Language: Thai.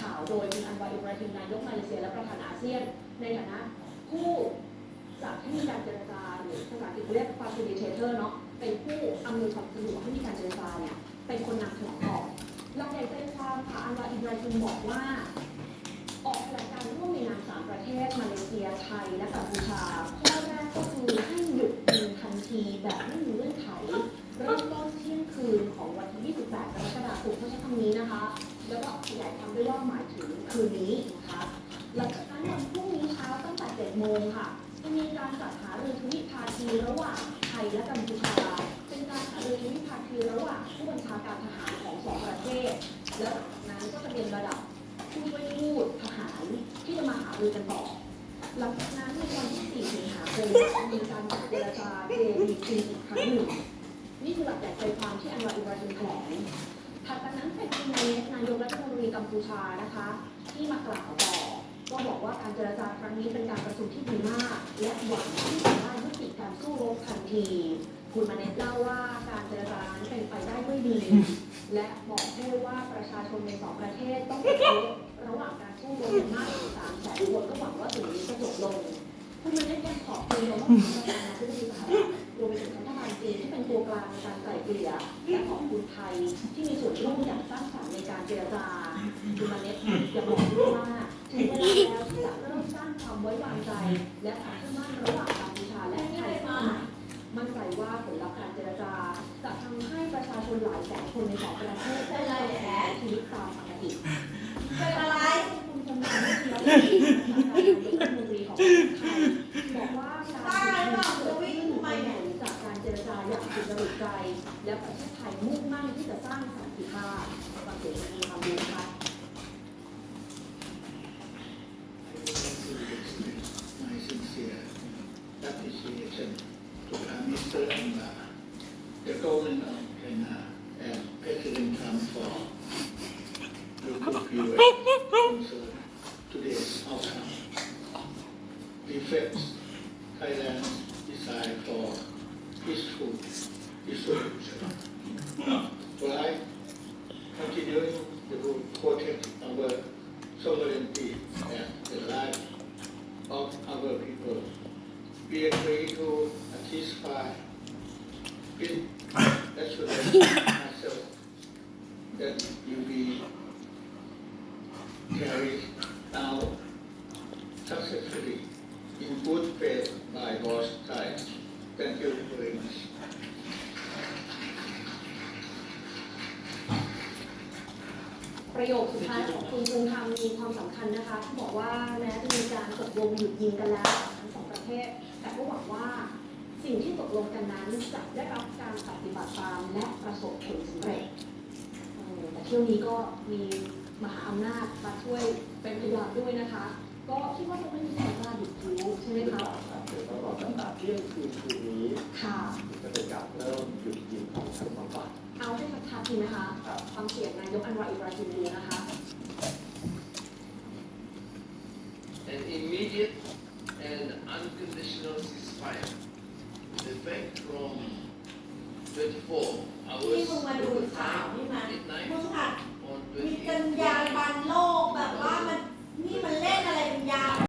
ข่าวโดยคุณอันวาอิบราฮิมนายกมาเลเซียและประธานอาเซียน ในฐานะผู้จัดให้มีการเจรจาหรือภาษาอังกฤษเรียก facilitator เนาะเป็นผู้อำนวยความสะดวกให้มีการเจรจาเนี่ยเป็นคนนำแถลงออกลำใหญ่ใจความค่ะอันวาอิบราฮิมบอกว่า ออกแถลงการร่วมในนามสามประเทศมาเลเซียไทยและกัมพูชาข้อแรกก็คือให้หยุดยิงทันทีแบบไม่มีเงื่อนไขเริ่มต้นเที่ยงคืนของวันที่ 28 กรกฎาคมเขาใช้คำนี้นะคะ แล้วก็ขยายความด้วยว่าหมายถึงคืนนี้นะคะหลังจากนั้นวันพรุ่งนี้เช้าตั้งแต่7โมงค่ะจะมีการจัดหาเรือทวิภาคีระหว่างไทยและกัมพูชาเป็นการหาเรือทวิภาคีระหว่างผู้บัญชาการทหารของสองประเทศ แล้วนั้นก็จะเป็นระดับผู้ช่วยทูตทหารที่จะมาหารือกันต่อหลังจากนั้นในวันที่4สิงหาคมมีการจัดเจรจา JBC อีกครั้งหนึ่งนี่คือหลักใหญ่ใจความที่อันวาอิบราฮิมแถลง ถัดจากนั้นเป็นคุณนายนายกรัฐมนตรีกัมพูชานะคะ ที่มากล่าวต่อก็บอกว่าการเจรจาครั้งนี้เป็นการประชุมที่ดีมาก และหวังที่จะได้ยุติการสู้รบทันที คุณมาเนตเล่าว่าการเจรจานั้นเป็นไปได้ด้วยดี และบอกด้วยว่าประชาชนในสองประเทศต้องเป็นระหว่างการสู้รบมากถึงสามแสนคนก็หวังว่าสิ่งนี้จะจบลง คุณมาเนตยังขอบคุณว่าประธานาธิบดีสหรัฐรวมไปถึง จีนที่เป็นตัวกลางในการไกล่เกลี่ยและขอบคุณไทยที่มีส่วนร่วมอย่างสร้างสรรค์ในการเจรจาคุณมาเนตยังบอกด้วยว่าถึงเวลาแล้วที่จะเริ่มสร้างความไว้วางใจ และความเชื่อมั่นระหว่างกัมพูชาและไทยมาใหม่มั่นใจว่าผลลัพธ์การเจรจา จะทำให้ประชาชนหลายแสนคนในสองประเทศได้รับใช้ชีวิตตามปกติเป็นอะไร คุณชำนาญวิทยาการนายกรัฐมนตรีของประเทศไทยบอกว่าการเกิดขึ้นภายหลังจาก และจิตริตใจและประเทศไทยมุ่งมั่นที่จะสร้างสันติภาพฟังเสียงคุณคำดูค่ะ Today's outcome reflects Thailand's desire for is true. Is Why? Continuing the rule quoted our sovereignty and the life of our people. We agree to satisfy in assurance myself that you be carried ประโยคสุดท้ายของคุณภูมิธรรมมีความสำคัญนะคะที่บอกว่าแม้จะมีการตกลงหยุดยิงกันแล้วทั้งสองประเทศ แต่ก็หวังว่าสิ่งที่ตกลงกันนั้นจะได้รับการปฏิบัติตามและประสบผลสำเร็จเออแต่เที่ยวนี้ก็มีมหาอำนาจมาช่วยเป็นพยานด้วยนะคะ ก็คิดว่าจะไม่มีใครกล้าหยุดคิ้วใช่ไหมไม่คะต่างครับเดี๋ยวต้องรอตั้งแต่เที่ยงคืนคืนนี้ค่ะ จะเป็นการเริ่มหยุดยิงของทั้งสองฝ่าย เอาให้ชัดๆดีไหมคะครับฟังเสียงนายกอันวาอิบราฮิมดูนะคะ an immediate and unconditional ceasefire with effect from 24 hours ที่มึง